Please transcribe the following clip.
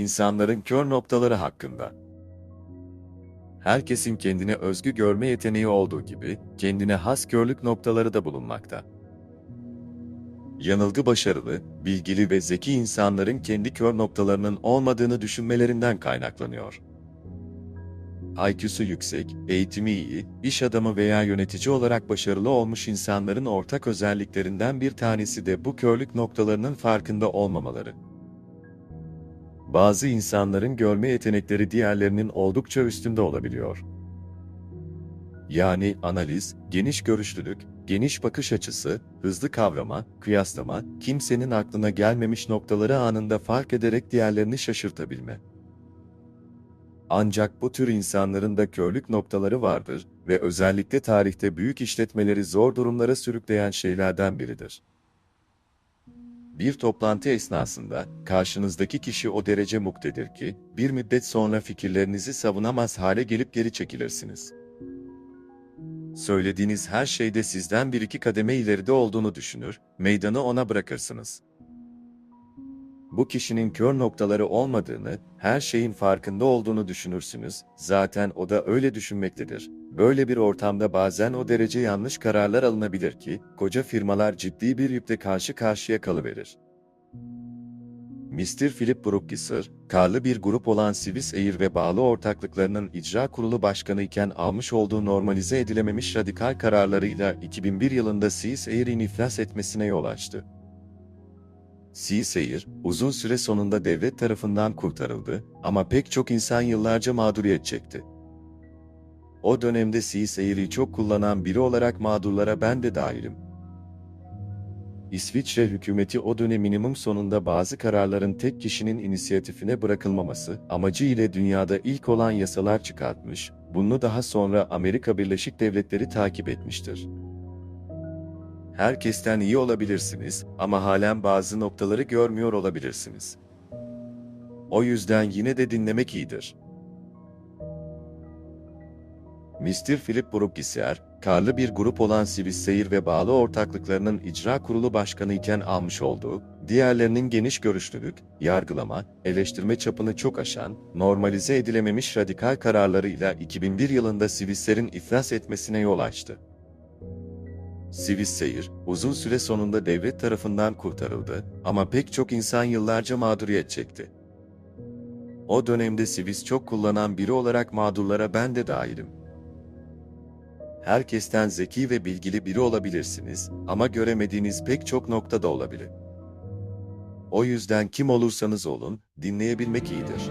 İnsanların kör noktaları hakkında. Herkesin kendine özgü görme yeteneği olduğu gibi, kendine has körlük noktaları da bulunmakta. Yanılgı başarılı, bilgili ve zeki insanların kendi kör noktalarının olmadığını düşünmelerinden kaynaklanıyor. IQ'su yüksek, eğitimi iyi, iş adamı veya yönetici olarak başarılı olmuş insanların ortak özelliklerinden bir tanesi de bu körlük noktalarının farkında olmamaları. Bazı insanların görme yetenekleri diğerlerinin oldukça üstünde olabiliyor. Yani analiz, geniş görüşlülük, geniş bakış açısı, hızlı kavrama, kıyaslama, kimsenin aklına gelmemiş noktaları anında fark ederek diğerlerini şaşırtabilme. Ancak bu tür insanların da körlük noktaları vardır ve özellikle tarihte büyük işletmeleri zor durumlara sürükleyen şeylerden biridir. Bir toplantı esnasında karşınızdaki kişi o derece muktedir ki bir müddet sonra fikirlerinizi savunamaz hale gelip geri çekilirsiniz. Söylediğiniz her şeyde sizden bir iki kademe ileride olduğunu düşünür, meydanı ona bırakırsınız. Bu kişinin kör noktaları olmadığını, her şeyin farkında olduğunu düşünürsünüz, zaten o da öyle düşünmektedir. Böyle bir ortamda bazen o derece yanlış kararlar alınabilir ki, koca firmalar ciddi bir yükle karşı karşıya kalıverir. Mr. Philip Brookesser, karlı bir grup olan Swiss Air ve bağlı ortaklıklarının icra kurulu başkanı iken almış olduğu normalize edilememiş radikal kararlarıyla 2001 yılında Swiss Air'in iflas etmesine yol açtı. Swiss Air, uzun süre sonunda devlet tarafından kurtarıldı ama pek çok insan yıllarca mağduriyet çekti. O dönemde Swiss Air'i çok kullanan biri olarak mağdurlara ben de dahilim. İsviçre hükümeti o dönem minimum sonunda bazı kararların tek kişinin inisiyatifine bırakılmaması amacı ile dünyada ilk olan yasalar çıkartmış, bunu daha sonra Amerika Birleşik Devletleri takip etmiştir. Herkesten iyi olabilirsiniz ama halen bazı noktaları görmüyor olabilirsiniz. O yüzden yine de dinlemek iyidir. Mr. Philip Brookesser, karlı bir grup olan Swiss Air ve bağlı ortaklıklarının icra kurulu başkanı iken almış olduğu, diğerlerinin geniş görüşlülük, yargılama, eleştirme çapını çok aşan, normalize edilememiş radikal kararlarıyla 2001 yılında Swiss'lerin iflas etmesine yol açtı. Swiss Air, uzun süre sonunda devlet tarafından kurtarıldı ama pek çok insan yıllarca mağduriyet çekti. O dönemde Swiss çok kullanan biri olarak mağdurlara ben de dahilim. Herkesten zeki ve bilgili biri olabilirsiniz ama göremediğiniz pek çok noktada olabilir. O yüzden kim olursanız olun, dinleyebilmek iyidir.